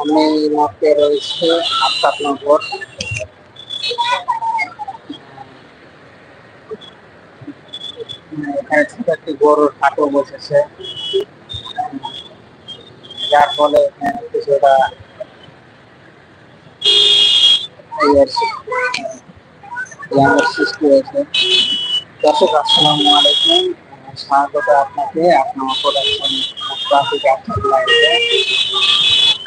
আমি মুহূর্তে রয়েছি আফতাবনগর এখানে ছোট একটি গরুর হাটও বসেছে। যার ফলে কিছুটা সৃষ্টি হয়েছে। দর্শক, আসসালামু আলাইকুম। স্বাগত আপনাকে। আপনার প্রোডাকশন ট্রাফিক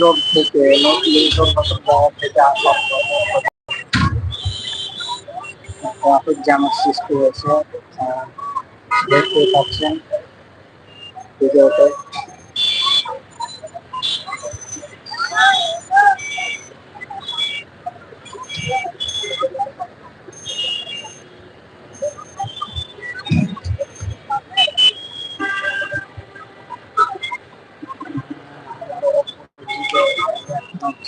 রোড থেকে রোড নতুন বাজার থেকে আসলাম। ট্রাফিক জ্যামের সৃষ্টি হয়েছে দেখতে পাচ্ছেন। ভিডিওতে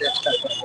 চেষ্টা করব।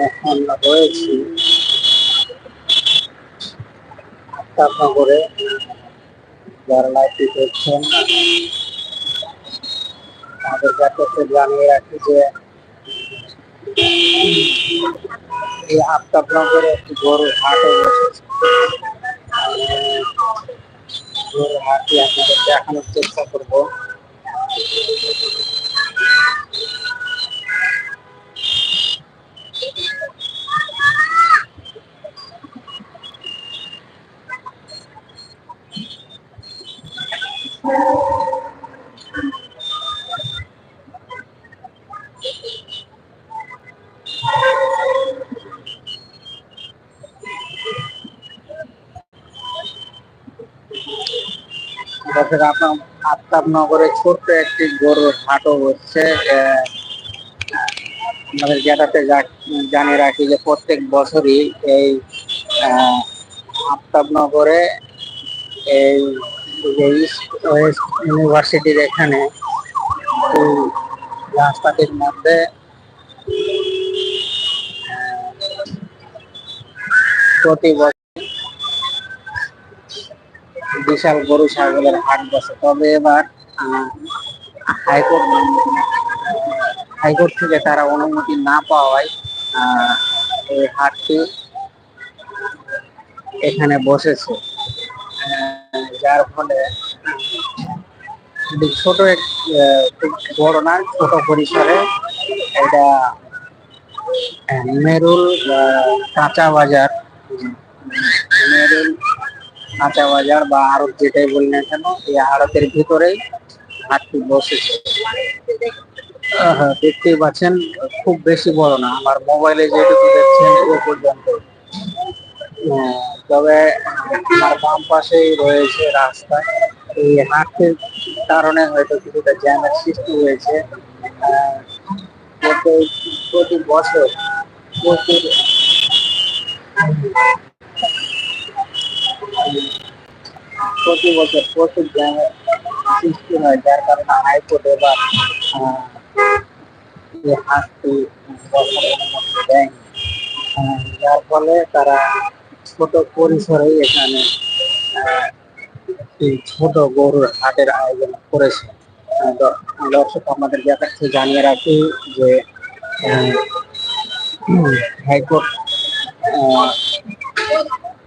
এখন রয়েছি আফতাবনগরে যারা লাইভটি দেখছেন তাদের কাছে জানিয়ে রাখি যে এই আফতাবনগরে একটি গরুর হাটে বসেছে গরুর হাটটি আপনাদের দেখানোর চেষ্টা করব। তাছাড়া আপনার আফতাবনগরে ছোট্ট একটি গরুর হাটও হচ্ছে আমাদের জেলাতে যা- জানিয়ে রাখি যে প্রত্যেক বছরই এই আফতাবনগরে এই ইউনিভার্সিটির এখানে রাস্তাটির মধ্যে প্রতি বিশাল গরু ছাগলের হাট বসে। তবে এবার হাইকোর্ট হাইকোর্ট থেকে তারা অনুমতি না পাওয়ায় এই হাটটি এখানে বসেছে। যার ফলে ছোট এক বড় না, ছোট পরিসরে এটা মেরুল কাঁচা বাজার কাঁচা বাজার বা আড়ত যেটাই বলি না কেন এই আড়তের ভিতরেই হাটটি বসেছে। হ্যাঁ, দেখতেই পাচ্ছেন খুব বেশি বড় না আমার মোবাইলে যেটুকু দেখছেন এ পর্যন্ত। আহ, তবে আমার বাম পাশেই রয়েছে রাস্তা। এই হাটের কারণে হয়তো কিছুটা জ্যামের সৃষ্টি হয়েছে। প্রতি বছর প্রচুর প্রতি বছর প্রচুর জ্যামের সৃষ্টি হয়, যার কারণে হাইকোর্ট এবার দেয়নি যার ফলে তারা ছোট পরিসরেই এখানে একটি ছোট গরুর হাটের আয়োজন করেছে। দর্শক আমাদের কাছে জানিয়ে রাখি যে হাইকোর্ট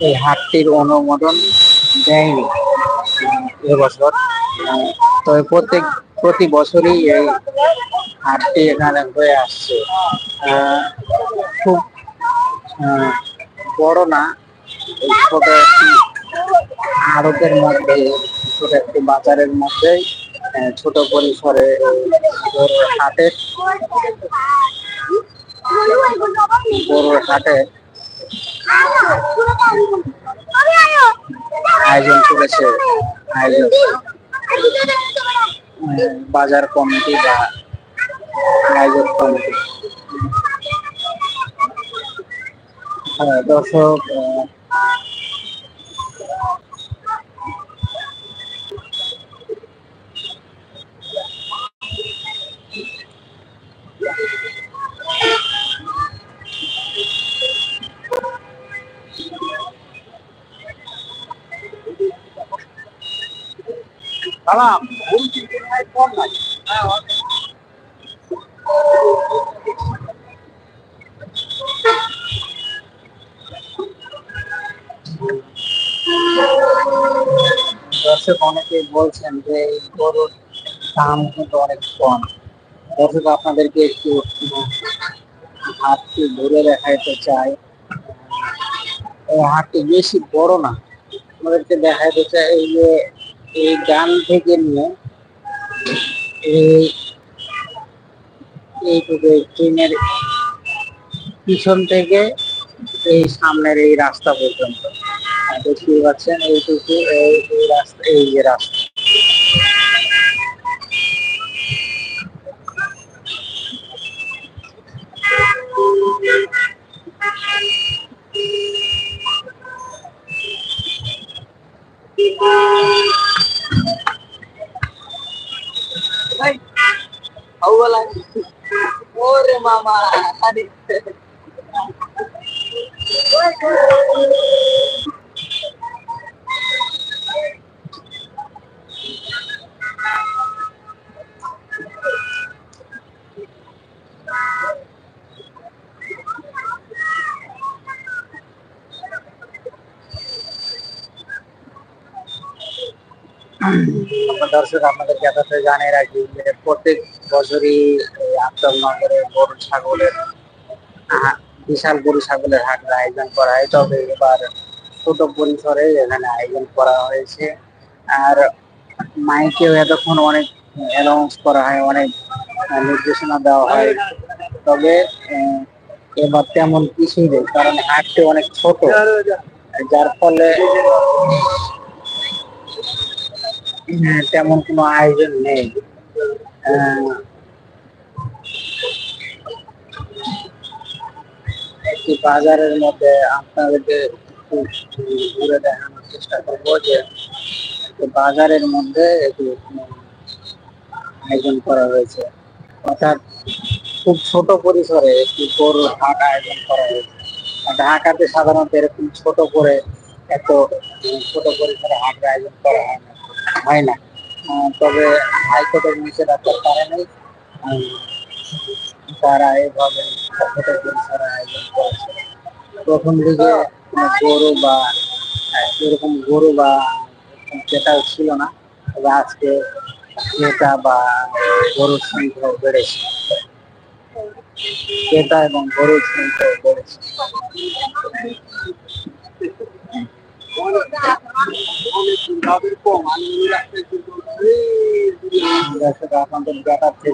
এই হাটটির অনুমোদন দেয়নি এবছর তবে প্রত্যেক, প্রতি বছরই এই হাটটি এখানে হয়ে আসছে। খুব বড় না ছোট একটি আড়তের মধ্যে, ছোট একটি বাজারের মধ্যে ছোট পরিসরে হাটের গরুর হাটে আয়োজন করেছে আয়োজন। বাজার কমিটি বা আয়োজক কমিটি। হ্যাঁ, দর্শক সালাম। দর্শক অনেকেই বলছেন যে এই গরুর দাম কিন্তু অনেক কম। দর্শক, আপনাদেরকে একটু হাটটি ঘুরে দেখাইতে চাই। এই হাটটি বেশি বড় না। আমাদেরকে দেখাইতে চাই এই যে এই গান থেকে নিয়ে এই এইটুকু ট্রেনের পিছন থেকে এই সামনের এই রাস্তা পর্যন্ত। দেখতেই পাচ্ছেন এইটুকু এই এই রাস্তা এই যে রাস্তা। আরে দর্শক আপনাদের জ্ঞাতাতে জানিয়ে রাখি প্রত্যেক বছরই আফতাবনগরে গরু ছাগলের বিশাল গরু ছাগলের হাটের আয়োজন করা হয়। তবে এবার ছোট পরিসরে এখানে আয়োজন করা হয়েছে। আর মাইকেও এতক্ষণ অনেক অ্যানাউন্স করা হয় অনেক নির্দেশনা দেওয়া হয়। তবে এবার তেমন কিছুই নেই কারণ হাটটি অনেক ছোট। যার ফলে হ্যাঁ, তেমন কোনো আয়োজন নেই। একটি বাজারের মধ্যে আপনাদেরকে ঘুরে দেখানোর চেষ্টা করব যে বাজারের মধ্যে একটি আয়োজন করা হয়েছে। অর্থাৎ খুব ছোট পরিসরে একটি গরুর হাট আয়োজন করা হয়েছে। ঢাকাতে সাধারণত এরকম ছোট করে এত ছোট পরিসরে হাটের আয়োজন করা হয় না হয় না। তবে হাইকোর্টের নিষেধাজ্ঞার কারণে তারা এইভাবে প্রথম দিকে গরু বা এরকম গরু বা ছিল না। তবে আজকে ক্রেতা বা গরুর সংখ্যা বেড়েছে। ক্রেতা এবং গরুর সংখ্যা বেড়েছে।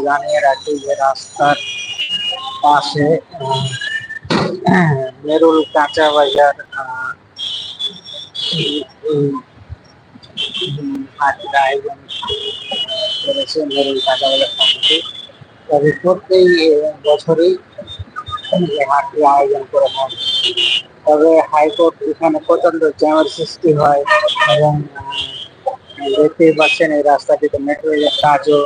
জানিয়ে রাখি যে রাস্তার পাশে মেরুল কাঁচা বাজার করেছে মেরুল কাঁচা আয়োজন করে তবে হাইকোর্ট এখানে জ্যামের সৃষ্টি হয় এবং দেখতেই পাচ্ছেন এই রাস্তাটিতে মেট্রো রেলের কাজও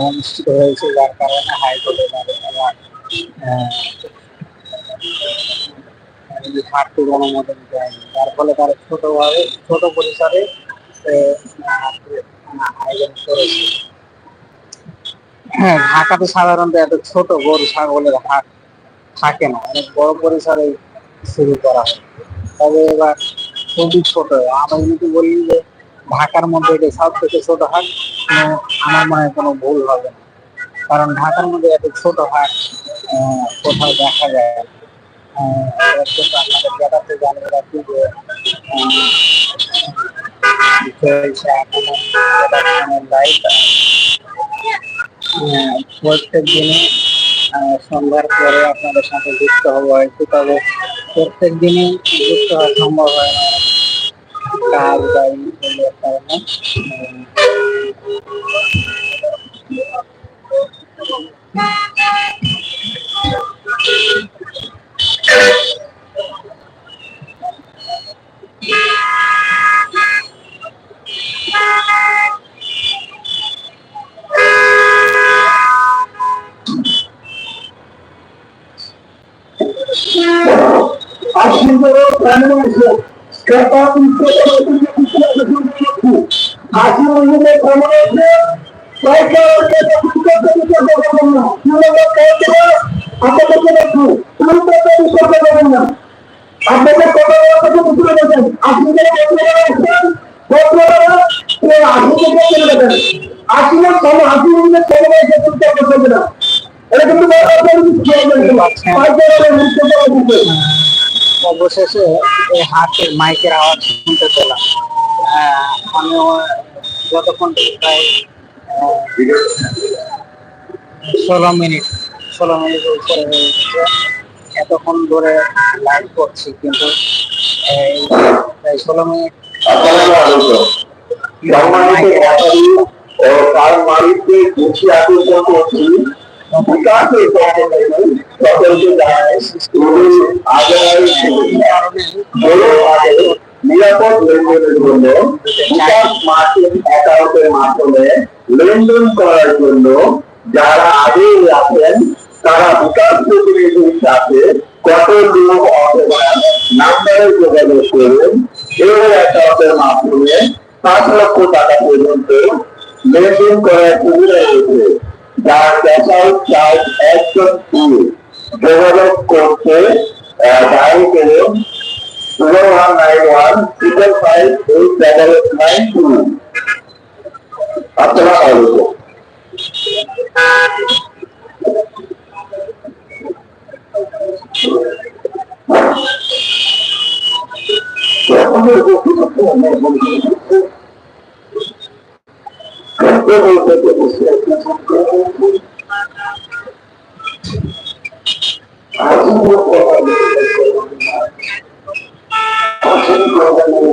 অনুষ্ঠিত হয়েছে যার কারণে অনুমোদন দেয়নি যার ফলে তারা ছোটভাবে ছোট পরিসরে আয়োজন করেছে হ্যাঁ ঢাকাতে সাধারণত এত ছোট গরু, ছাগলের হাট থাকে না। অনেক বড় পরিসরে শুরু করা হয়। তবে এবার খুবই ছোট। আমি যদি বলি যে ঢাকার মধ্যে এটা সব থেকে ছোট হাট কোনো, আমার মনে কোনো ভুল হবে না। কারণ ঢাকার মধ্যে এত ছোট হাট কোথাও দেখা যায় আপনাদের প্রত্যেক দিনে সন্ধ্যার পরে আপনাদের সাথে যুক্ত হব হয়তো তবে প্রত্যেক দিনই যুক্ত হওয়া সম্ভব হয় না। কাজ বা কারণে Ajuda o cara, mas o Capaz de ser o que eu কথা বলতে বুঝতে পারছেন আপনি যারা বক্তব্য রাখছেন বক্তব্য আপনি থেকে চলে যাবেন আশি না কম আশি মহিলাদের খবর আছে করতে না এটা কিন্তু অবশেষে এই হাটের মাইকের আওয়াজ শুনতে পেলাম। আমিও যতক্ষণ প্রায় ষোলো মিনিট ষোলো মিনিট উপরে এতক্ষণ ধরে লাইভ করছি, কিন্তু ষোলো মিনিট। তার মালিককে বেশি আকর্ষণ করছি বিকাশের সকলকে নিরাপদ লেনদেনের জন্য বিকাশ মার্কেট অ্যাকাউন্টের মাধ্যমে লেনদেন করার জন্য যারা আগেই আছেন, তারা বিকাশ প্রতিনিধির সাথে কত লোক অথবা নাম্বারে যোগাযোগ করবেন এই অ্যাকাউন্টের মাধ্যমে পাঁচ লক্ষ টাকা পর্যন্ত লেনদেন করার সুবিধা রয়েছে। যার ক্যাশ আউট চার্জ ফ্রি যোগাযোগ করতে ডায়াল করুন। জিরো ওয়ান নাইন ওয়ান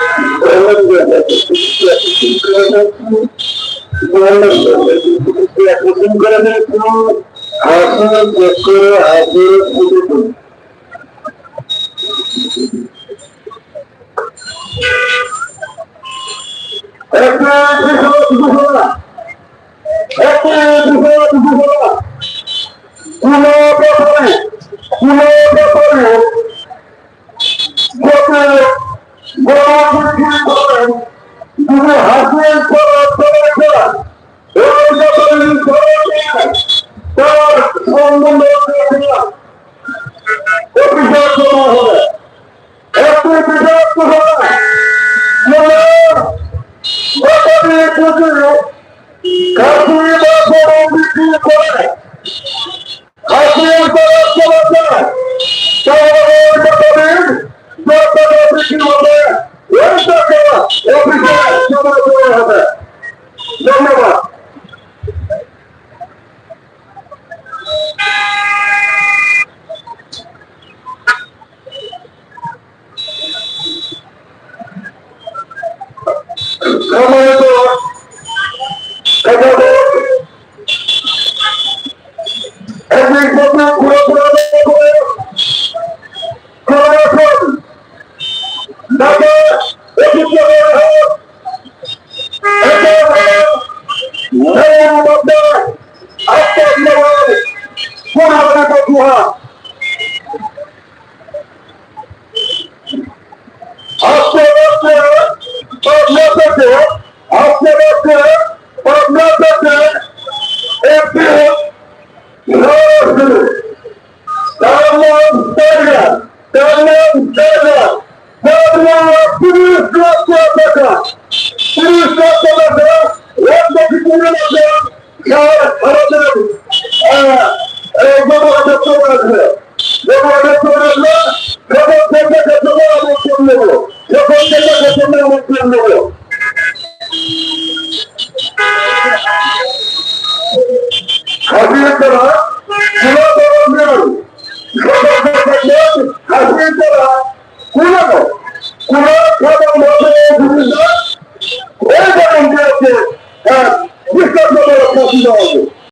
আসুন আসুন চেক করে আসুন আসুন চেক করে আসুন আসুন চেক করে আসুন একটা দুশো দুশো না একটা দুশো দুশো না কুলো ব্যাপারে কুলো ব্যাপারে দুটো হাসিল করা করে। করা এই ব্যাপারে করে তার সম্বন্ধ করা অফিসার করা হবে। লক্ষ টাকা এক লক্ষ কুড়ি লক্ষ সারা ভারতের ব্যবহার করে